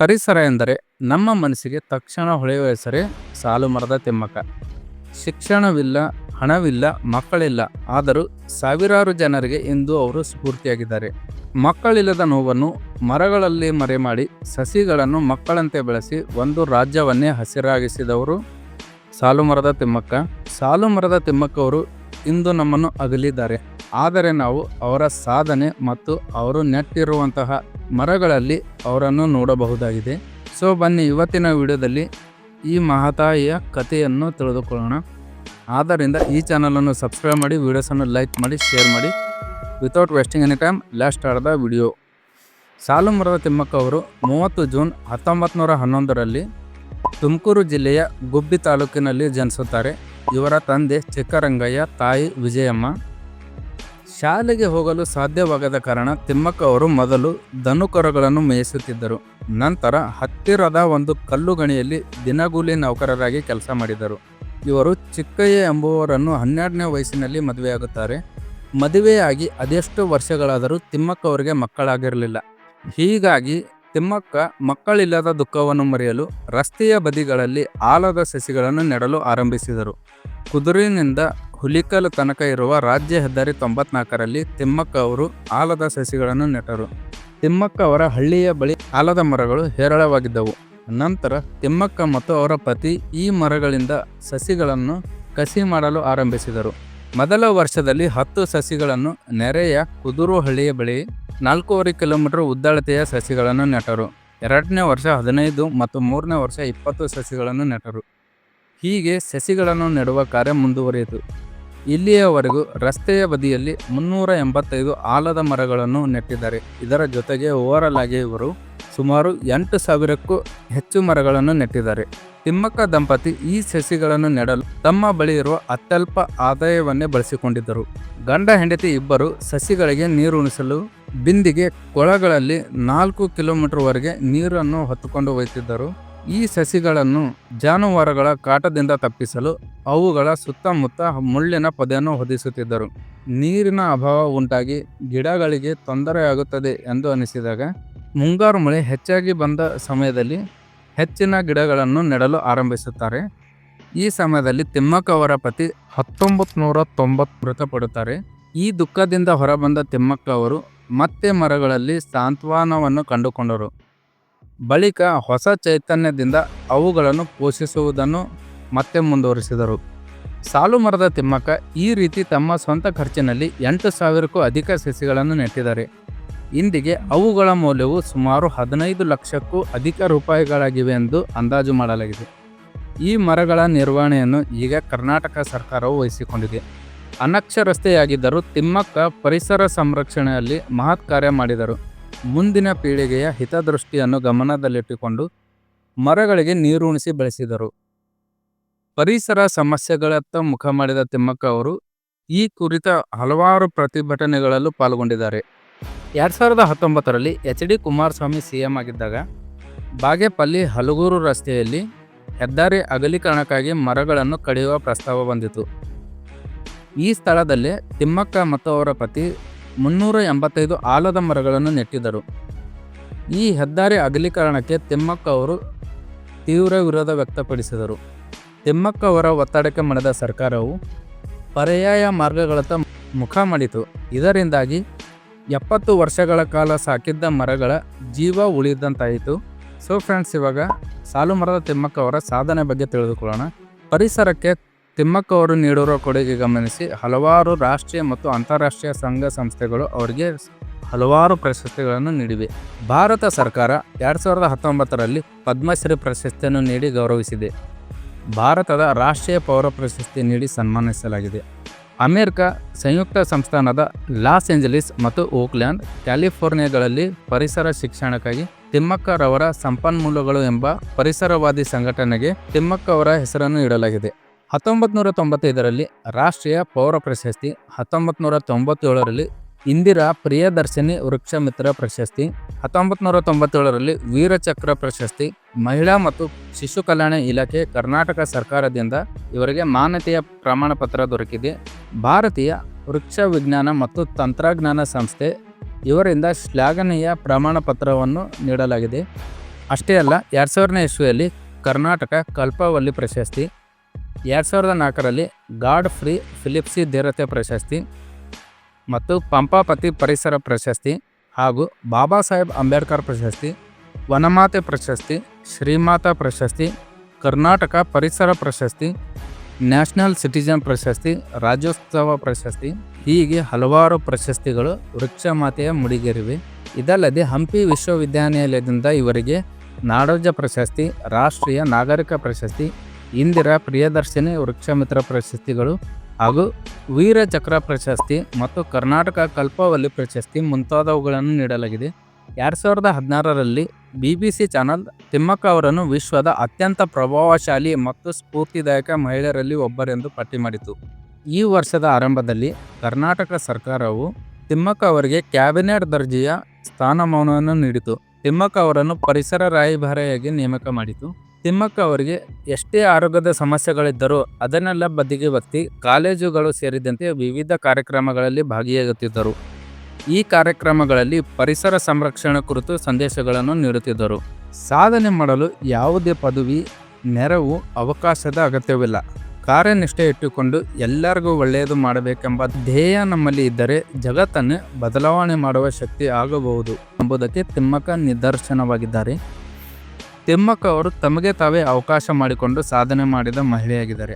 ಪರಿಸರ ಎಂದರೆ ನಮ್ಮ ಮನಸ್ಸಿಗೆ ತಕ್ಷಣ ಹೊಳೆಯುವ ಹೆಸರೇ ಸಾಲು ಮರದ ತಿಮ್ಮಕ್ಕ. ಶಿಕ್ಷಣವಿಲ್ಲ, ಹಣವಿಲ್ಲ, ಮಕ್ಕಳಿಲ್ಲ, ಆದರೂ ಸಾವಿರಾರು ಜನರಿಗೆ ಇಂದು ಅವರು ಸ್ಫೂರ್ತಿಯಾಗಿದ್ದಾರೆ. ಮಕ್ಕಳಿಲ್ಲದ ನೋವನ್ನು ಮರಗಳಲ್ಲಿ ಮರೆಮಾಡಿ ಸಸಿಗಳನ್ನು ಮಕ್ಕಳಂತೆ ಬೆಳೆಸಿ ಒಂದು ರಾಜ್ಯವನ್ನೇ ಹಸಿರಾಗಿಸಿದವರು ಸಾಲು ಮರದ ತಿಮ್ಮಕ್ಕ. ಸಾಲು ಮರದ ತಿಮ್ಮಕ್ಕವರು ಇಂದು ನಮ್ಮನ್ನು ಅಗಲಿದ್ದಾರೆ. ಆದರೆ ನಾವು ಅವರ ಸಾಧನೆ ಮತ್ತು ಅವರು ನೆಟ್ಟಿರುವಂತಹ ಮರಗಳಲ್ಲಿ ಅವರನ್ನು ನೋಡಬಹುದಾಗಿದೆ. ಸೊ, ಬನ್ನಿ ಇವತ್ತಿನ ವಿಡಿಯೋದಲ್ಲಿ ಈ ಮಹತಾಯಿಯ ಕಥೆಯನ್ನು ತಿಳಿದುಕೊಳ್ಳೋಣ. ಆದ್ದರಿಂದ ಈ ಚಾನಲನ್ನು ಸಬ್ಸ್ಕ್ರೈಬ್ ಮಾಡಿ, ವಿಡಿಯೋಸನ್ನು ಲೈಕ್ ಮಾಡಿ, ಶೇರ್ ಮಾಡಿ. Without wasting any time, last the video. Saalumarada Thimmakka ಅವರು ಮೂವತ್ತು ಜೂನ್ ಹತ್ತೊಂಬತ್ತು ನೂರ ಹನ್ನೊಂದರಲ್ಲಿ ತುಮಕೂರು ಜಿಲ್ಲೆಯ ಗುಬ್ಬಿ ತಾಲೂಕಿನಲ್ಲಿ ಜನಿಸುತ್ತಾರೆ. ಇವರ ತಂದೆ ಚಿಕ್ಕರಂಗಯ್ಯ, ತಾಯಿ ವಿಜಯಮ್ಮ. ಶಾಲೆಗೆ ಹೋಗಲು ಸಾಧ್ಯವಾಗದ ಕಾರಣ ತಿಮ್ಮಕ್ಕ ಅವರು ಮೊದಲು ದನುಕರುಗಳನ್ನು ಮೇಯಿಸುತ್ತಿದ್ದರು. ನಂತರ ಹತ್ತಿರದ ಒಂದು ಕಲ್ಲು ಗಣಿಯಲ್ಲಿ ದಿನಗೂಲಿ ನೌಕರರಾಗಿ ಕೆಲಸ ಮಾಡಿದರು. ಇವರು ಚಿಕ್ಕಯ್ಯ ಎಂಬುವರನ್ನು ಹನ್ನೆರಡನೇ ವಯಸ್ಸಿನಲ್ಲಿ ಮದುವೆಯಾಗುತ್ತಾರೆ. ಮದುವೆಯಾಗಿ ಅದೆಷ್ಟು ವರ್ಷಗಳಾದರೂ ತಿಮ್ಮಕ್ಕ ಅವರಿಗೆ ಮಕ್ಕಳಾಗಿರಲಿಲ್ಲ. ಹೀಗಾಗಿ ತಿಮ್ಮಕ್ಕ ಮಕ್ಕಳಿಲ್ಲದ ದುಃಖವನ್ನು ಮರೆಯಲು ರಸ್ತೆಯ ಬದಿಗಳಲ್ಲಿ ಆಲದ ಸಸಿಗಳನ್ನು ನೆಡಲು ಆರಂಭಿಸಿದರು. ಕುದುರಿನಿಂದ ಹುಲಿಕಲ್ ತನಕ ಇರುವ ರಾಜ್ಯ ಹೆದ್ದಾರಿ ತೊಂಬತ್ನಾಲ್ಕರಲ್ಲಿ ತಿಮ್ಮಕ್ಕ ಅವರು ಆಲದ ಸಸಿಗಳನ್ನು ನೆಟ್ಟರು. ತಿಮ್ಮಕ್ಕ ಅವರ ಹಳ್ಳಿಯ ಬಳಿ ಆಲದ ಮರಗಳು ಹೇರಳವಾಗಿದ್ದವು. ನಂತರ ತಿಮ್ಮಕ್ಕ ಮತ್ತು ಅವರ ಪತಿ ಈ ಮರಗಳಿಂದ ಸಸಿಗಳನ್ನು ಕಸಿ ಮಾಡಲು ಆರಂಭಿಸಿದರು. ಮೊದಲ ವರ್ಷದಲ್ಲಿ ಹತ್ತು ಸಸಿಗಳನ್ನು ನೆರೆಯ ಕುದುರು ಹಳ್ಳಿಯ ಬಳಿ ನಾಲ್ಕೂವರೆ ಕಿಲೋಮೀಟರ್ ಉದ್ದಳತೆಯ ಸಸಿಗಳನ್ನು ನೆಟ್ಟರು. ಎರಡನೇ ವರ್ಷ ಹದಿನೈದು ಮತ್ತು ಮೂರನೇ ವರ್ಷ ಇಪ್ಪತ್ತು ಸಸಿಗಳನ್ನು ನೆಟ್ಟರು. ಹೀಗೆ ಸಸಿಗಳನ್ನು ನೆಡುವ ಕಾರ್ಯ ಮುಂದುವರಿಯಿತು. ಇಲ್ಲಿಯವರೆಗೂ ರಸ್ತೆಯ ಬದಿಯಲ್ಲಿ ಮುನ್ನೂರ ಎಂಬತ್ತೈದು ಆಲದ ಮರಗಳನ್ನು ನೆಟ್ಟಿದ್ದಾರೆ. ಇದರ ಜೊತೆಗೆ ಓವರಲ್ ಆಗಿ ಇವರು ಸುಮಾರು ಎಂಟು ಸಾವಿರಕ್ಕೂ ಹೆಚ್ಚು ಮರಗಳನ್ನು ನೆಟ್ಟಿದ್ದಾರೆ. ತಿಮ್ಮಕ್ಕ ದಂಪತಿ ಈ ಸಸಿಗಳನ್ನು ನೆಡಲು ತಮ್ಮ ಬಳಿ ಇರುವ ಅತ್ಯಲ್ಪ ಆದಾಯವನ್ನೇ ಬಳಸಿಕೊಂಡಿದ್ದರು. ಗಂಡ ಹೆಂಡತಿ ಇಬ್ಬರು ಸಸಿಗಳಿಗೆ ನೀರು ಉಣಿಸಲು ಬಿಂದಿಗೆ ಕೊಳಗಳಲ್ಲಿ ನಾಲ್ಕು ಕಿಲೋಮೀಟರ್ವರೆಗೆ ನೀರನ್ನು ಹೊತ್ತುಕೊಂಡು ಹೋಯ್ತಿದ್ದರು. ಈ ಸಸಿಗಳನ್ನು ಜಾನುವಾರುಗಳ ಕಾಟದಿಂದ ತಪ್ಪಿಸಲು ಅವುಗಳ ಸುತ್ತಮುತ್ತ ಮುಳ್ಳಿನ ಪೊದೆಯನ್ನು ಹೊದಿಸುತ್ತಿದ್ದರು. ನೀರಿನ ಅಭಾವ ಉಂಟಾಗಿ ಗಿಡಗಳಿಗೆ ತೊಂದರೆಯಾಗುತ್ತದೆ ಎಂದು ಅನಿಸಿದಾಗ ಮುಂಗಾರು ಮಳೆ ಹೆಚ್ಚಾಗಿ ಬಂದ ಸಮಯದಲ್ಲಿ ಹೆಚ್ಚಿನ ಗಿಡಗಳನ್ನು ನೆಡಲು ಆರಂಭಿಸುತ್ತಾರೆ. ಈ ಸಮಯದಲ್ಲಿ ತಿಮ್ಮಕ್ಕ ಅವರ ಪತಿ ಹತ್ತೊಂಬತ್ತು ನೂರ ತೊಂಬತ್ತು ಮೃತಪಡುತ್ತಾರೆ. ಈ ದುಃಖದಿಂದ ಹೊರಬಂದ ತಿಮ್ಮಕ್ಕ ಅವರು ಮತ್ತೆ ಮರಗಳಲ್ಲಿ ಸಾಂತ್ವನವನ್ನು ಕಂಡುಕೊಂಡರು. ಬಳಿಕ ಹೊಸ ಚೈತನ್ಯದಿಂದ ಅವುಗಳನ್ನು ಪೋಷಿಸುವುದನ್ನು ಮತ್ತೆ ಮುಂದುವರಿಸಿದರು. ಸಾಲು ಮರದ ತಿಮ್ಮಕ್ಕ ಈ ರೀತಿ ತಮ್ಮ ಸ್ವಂತ ಖರ್ಚಿನಲ್ಲಿ ಎಂಟು ಸಾವಿರಕ್ಕೂ ಅಧಿಕ ಸಸಿಗಳನ್ನು ನೆಟ್ಟಿದ್ದಾರೆ. ಇಂದಿಗೆ ಅವುಗಳ ಮೌಲ್ಯವು ಸುಮಾರು ಹದಿನೈದು ಲಕ್ಷಕ್ಕೂ ಅಧಿಕ ರೂಪಾಯಿಗಳಾಗಿವೆ ಎಂದು ಅಂದಾಜು ಮಾಡಲಾಗಿದೆ. ಈ ಮರಗಳ ನಿರ್ವಹಣೆಯನ್ನು ಈಗ ಕರ್ನಾಟಕ ಸರ್ಕಾರವು ವಹಿಸಿಕೊಂಡಿದೆ. ಅನಕ್ಷರಸ್ಥೆಯಾಗಿದ್ದರೂ ತಿಮ್ಮಕ್ಕ ಪರಿಸರ ಸಂರಕ್ಷಣೆಯಲ್ಲಿ ಮಹತ್ ಕಾರ್ಯ ಮಾಡಿದರು. ಮುಂದಿನ ಪೀಳಿಗೆಯ ಹಿತದೃಷ್ಟಿಯನ್ನು ಗಮನದಲ್ಲಿಟ್ಟುಕೊಂಡು ಮರಗಳಿಗೆ ನೀರುಣಿಸಿ ಬೆಳೆಸಿದರು. ಪರಿಸರ ಸಮಸ್ಯೆಗಳತ್ತ ಮುಖ ಮಾಡಿದ ತಿಮ್ಮಕ್ಕ ಅವರು ಈ ಕುರಿತ ಹಲವಾರು ಪ್ರತಿಭಟನೆಗಳಲ್ಲೂ ಪಾಲ್ಗೊಂಡಿದ್ದಾರೆ. ಎರಡು ಸಾವಿರದ ಹತ್ತೊಂಬತ್ತರಲ್ಲಿ H D Kumaraswamy C M ಆಗಿದ್ದಾಗ ಬಾಗೇಪಲ್ಲಿ ಹಲಗೂರು ರಸ್ತೆಯಲ್ಲಿ ಹೆದ್ದಾರಿ ಅಗಲೀಕರಣಕ್ಕಾಗಿ ಮರಗಳನ್ನು ಕಡಿಯುವ ಪ್ರಸ್ತಾವ ಬಂದಿತು. ಈ ಸ್ಥಳದಲ್ಲೇ ತಿಮ್ಮಕ್ಕ ಮತ್ತು ಅವರ ಪತಿ ಮುನ್ನೂರ ಎಂಬತ್ತೈದು ಆಲದ ಮರಗಳನ್ನು ನೆಟ್ಟಿದ್ದರು. ಈ ಹೆದ್ದಾರಿ ಅಗಲೀಕರಣಕ್ಕೆ ತಿಮ್ಮಕ್ಕ ಅವರು ತೀವ್ರ ವಿರೋಧ ವ್ಯಕ್ತಪಡಿಸಿದರು. ತಿಮ್ಮಕ್ಕ ಅವರ ಒತ್ತಡಕ್ಕೆ ಮಣಿದ ಸರ್ಕಾರವು ಪರ್ಯಾಯ ಮಾರ್ಗಗಳತ್ತ ಮುಖ ಮಾಡಿತು. ಇದರಿಂದಾಗಿ ಎಪ್ಪತ್ತು ವರ್ಷಗಳ ಕಾಲ ಸಾಕಿದ್ದ ಮರಗಳ ಜೀವ ಉಳಿದಂತಾಯಿತು. ಸೊ ಫ್ರೆಂಡ್ಸ್, ಇವಾಗ ಸಾಲು ಮರದ ತಿಮ್ಮಕ್ಕ ಅವರ ಸಾಧನೆ ಬಗ್ಗೆ ತಿಳಿದುಕೊಳ್ಳೋಣ. ಪರಿಸರಕ್ಕೆ ತಿಮ್ಮಕ್ಕ ಅವರು ನೀಡಿರುವ ಕೊಡುಗೆ ಗಮನಿಸಿ ಹಲವಾರು ರಾಷ್ಟ್ರೀಯ ಮತ್ತು ಅಂತಾರಾಷ್ಟ್ರೀಯ ಸಂಘ ಸಂಸ್ಥೆಗಳು ಅವರಿಗೆ ಹಲವಾರು ಪ್ರಶಸ್ತಿಗಳನ್ನು ನೀಡಿವೆ. ಭಾರತ ಸರ್ಕಾರ ಎರಡು ಸಾವಿರದ ಹತ್ತೊಂಬತ್ತರಲ್ಲಿ ಪದ್ಮಶ್ರೀ ಪ್ರಶಸ್ತಿಯನ್ನು ನೀಡಿ ಗೌರವಿಸಿದೆ. ಭಾರತದ ರಾಷ್ಟ್ರೀಯ ಪೌರ ಪ್ರಶಸ್ತಿ ನೀಡಿ ಸನ್ಮಾನಿಸಲಾಗಿದೆ. ಅಮೆರಿಕ ಸಂಯುಕ್ತ ಸಂಸ್ಥಾನದ ಲಾಸ್ ಏಂಜಲೀಸ್ ಮತ್ತು ಓಕ್ಲ್ಯಾಂಡ್ ಕ್ಯಾಲಿಫೋರ್ನಿಯಾಗಳಲ್ಲಿ ಪರಿಸರ ಶಿಕ್ಷಣಕ್ಕಾಗಿ ತಿಮ್ಮಕ್ಕರವರ ಸಂಪನ್ಮೂಲಗಳು ಎಂಬ ಪರಿಸರವಾದಿ ಸಂಘಟನೆಗೆ ತಿಮ್ಮಕ್ಕ ಅವರ ಹೆಸರನ್ನು ಇಡಲಾಗಿದೆ. ಹತ್ತೊಂಬತ್ತು ನೂರ ತೊಂಬತ್ತೈದರಲ್ಲಿ ರಾಷ್ಟ್ರೀಯ ಪೌರ ಪ್ರಶಸ್ತಿ ಹತ್ತೊಂಬತ್ತು ನೂರ ತೊಂಬತ್ತೇಳರಲ್ಲಿ ಇಂದಿರಾ ಪ್ರಿಯದರ್ಶಿನಿ ವೃಕ್ಷ ಮಿತ್ರ ಪ್ರಶಸ್ತಿ ಹತ್ತೊಂಬತ್ತು ನೂರ ತೊಂಬತ್ತೇಳರಲ್ಲಿ ವೀರಚಕ್ರ ಪ್ರಶಸ್ತಿ, ಮಹಿಳಾ ಮತ್ತು ಶಿಶು ಕಲ್ಯಾಣ ಇಲಾಖೆ ಕರ್ನಾಟಕ ಸರ್ಕಾರದಿಂದ ಇವರಿಗೆ ಮಾನ್ಯತೆಯ ಪ್ರಮಾಣ ಪತ್ರ ದೊರಕಿದೆ. ಭಾರತೀಯ ವೃಕ್ಷ ವಿಜ್ಞಾನ ಮತ್ತು ತಂತ್ರಜ್ಞಾನ ಸಂಸ್ಥೆ ಇವರಿಂದ ಶ್ಲಾಘನೀಯ ಪ್ರಮಾಣ ಪತ್ರವನ್ನು ನೀಡಲಾಗಿದೆ. ಅಷ್ಟೇ ಅಲ್ಲ, ಎರಡು ಸಾವಿರನೇ ಇಸ್ವಿಯಲ್ಲಿ ಕರ್ನಾಟಕ ಕಲ್ಪವಲ್ಲಿ ಪ್ರಶಸ್ತಿ ಎರಡು ಸಾವಿರದ ನಾಲ್ಕರಲ್ಲಿ ಗಾಡ್ ಫ್ರೀ ಫಿಲಿಪ್ಸಿ ದೇವತೆ ಪ್ರಶಸ್ತಿ ಮತ್ತು ಪಂಪಾಪತಿ ಪರಿಸರ ಪ್ರಶಸ್ತಿ ಹಾಗೂ ಬಾಬಾ ಸಾಹೇಬ್ ಅಂಬೇಡ್ಕರ್ ಪ್ರಶಸ್ತಿ, ವನಮಾತೆ ಪ್ರಶಸ್ತಿ, ಶ್ರೀಮಾತ ಪ್ರಶಸ್ತಿ, ಕರ್ನಾಟಕ ಪರಿಸರ ಪ್ರಶಸ್ತಿ, ನ್ಯಾಷನಲ್ ಸಿಟಿಜನ್ ಪ್ರಶಸ್ತಿ, ರಾಜ್ಯೋತ್ಸವ ಪ್ರಶಸ್ತಿ, ಹೀಗೆ ಹಲವಾರು ಪ್ರಶಸ್ತಿಗಳು ವೃಕ್ಷ ಮಾತೆಯ ಮುಡಿಗೇರಿವೆ. ಇದಲ್ಲದೆ ಹಂಪಿ ವಿಶ್ವವಿದ್ಯಾನಿಲಯದಿಂದ ಇವರಿಗೆ ನಾಡೋಜ ಪ್ರಶಸ್ತಿ, ರಾಷ್ಟ್ರೀಯ ನಾಗರಿಕ ಪ್ರಶಸ್ತಿ ಇಂದಿರಾ ಪ್ರಿಯದರ್ಶಿನಿ ವೃಕ್ಷಮಿತ್ರ ಪ್ರಶಸ್ತಿಗಳು ಹಾಗೂ ವೀರಚಕ್ರ ಪ್ರಶಸ್ತಿ ಮತ್ತು ಕರ್ನಾಟಕ ಕಲ್ಪವಲ್ಲಿ ಪ್ರಶಸ್ತಿ ಮುಂತಾದವುಗಳನ್ನು ನೀಡಲಾಗಿದೆ. ಎರಡು ಸಾವಿರದ ಹದಿನಾರರಲ್ಲಿ B B C channel Thimmakka ಅವರನ್ನು ವಿಶ್ವದ ಅತ್ಯಂತ ಪ್ರಭಾವಶಾಲಿ ಮತ್ತು ಸ್ಫೂರ್ತಿದಾಯಕ ಮಹಿಳೆಯರಲ್ಲಿ ಒಬ್ಬರೆಂದು ಪಟ್ಟಿ ಮಾಡಿತು. ಈ ವರ್ಷದ ಆರಂಭದಲ್ಲಿ ಕರ್ನಾಟಕ ಸರ್ಕಾರವು ತಿಮ್ಮಕ್ಕ ಅವರಿಗೆ ಕ್ಯಾಬಿನೆಟ್ ದರ್ಜೆಯ ಸ್ಥಾನಮಾನವನ್ನು ನೀಡಿತು. ತಿಮ್ಮಕ್ಕ ಅವರನ್ನು ಪರಿಸರ ರಾಯಭಾರಿಯಾಗಿ ನೇಮಕ ಮಾಡಿತು. ತಿಮ್ಮಕ್ಕ ಅವರಿಗೆ ಎಷ್ಟೇ ಆರೋಗ್ಯದ ಸಮಸ್ಯೆಗಳಿದ್ದರೂ ಅದನ್ನೆಲ್ಲ ಬದಿಗೆ ಕಾಲೇಜುಗಳು ಸೇರಿದಂತೆ ವಿವಿಧ ಕಾರ್ಯಕ್ರಮಗಳಲ್ಲಿ ಭಾಗಿಯಾಗುತ್ತಿದ್ದರು. ಈ ಕಾರ್ಯಕ್ರಮಗಳಲ್ಲಿ ಪರಿಸರ ಸಂರಕ್ಷಣೆ ಕುರಿತು ಸಂದೇಶಗಳನ್ನು ನೀಡುತ್ತಿದ್ದರು. ಸಾಧನೆ ಮಾಡಲು ಯಾವುದೇ ಪದವಿ, ನೆರವು, ಅವಕಾಶದ ಅಗತ್ಯವಿಲ್ಲ. ಕಾರ್ಯನಿಷ್ಠೆ ಇಟ್ಟುಕೊಂಡು ಎಲ್ಲರಿಗೂ ಒಳ್ಳೆಯದು ಮಾಡಬೇಕೆಂಬ ಧ್ಯೇಯ ನಮ್ಮಲ್ಲಿ ಇದ್ದರೆ ಜಗತ್ತನ್ನು ಬದಲಾವಣೆ ಮಾಡುವ ಶಕ್ತಿ ಆಗಬಹುದು ಎಂಬುದಕ್ಕೆ ತಿಮ್ಮಕ್ಕ ನಿದರ್ಶನವಾಗಿದ್ದಾರೆ. ತಿಮ್ಮಕ್ಕ ಅವರು ತಮಗೆ ತಾವೇ ಅವಕಾಶ ಮಾಡಿಕೊಂಡು ಸಾಧನೆ ಮಾಡಿದ ಮಹಿಳೆಯಾಗಿದ್ದಾರೆ.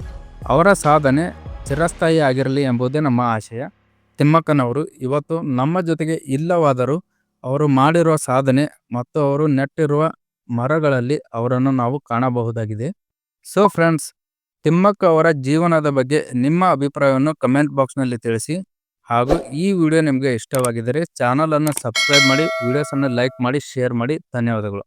ಅವರ ಸಾಧನೆ ಚಿರಸ್ಥಾಯಿ ಆಗಿರಲಿ ಎಂಬುದೇ ನಮ್ಮ ಆಶಯ. ತಿಮ್ಮಕ್ಕನವರು ಇವತ್ತು ನಮ್ಮ ಜೊತೆಗೆ ಇಲ್ಲವಾದರೂ ಅವರು ಮಾಡಿರುವ ಸಾಧನೆ ಮತ್ತು ಅವರು ನೆಟ್ಟಿರುವ ಮರಗಳಲ್ಲಿ ಅವರನ್ನು ನಾವು ಕಾಣಬಹುದಾಗಿದೆ. ಸೊ ಫ್ರೆಂಡ್ಸ್ ತಿಮ್ಮಕ್ಕ ಅವರ ಜೀವನದ ಬಗ್ಗೆ ನಿಮ್ಮ ಅಭಿಪ್ರಾಯವನ್ನು ಕಮೆಂಟ್ ಬಾಕ್ಸ್ನಲ್ಲಿ ತಿಳಿಸಿ. ಹಾಗೂ ಈ ವಿಡಿಯೋ ನಿಮಗೆ ಇಷ್ಟವಾಗಿದ್ದರೆ ಚಾನಲನ್ನು ಸಬ್ಸ್ಕ್ರೈಬ್ ಮಾಡಿ ವಿಡಿಯೋಸನ್ನು ಲೈಕ್ ಮಾಡಿ ಶೇರ್ ಮಾಡಿ. ಧನ್ಯವಾದಗಳು.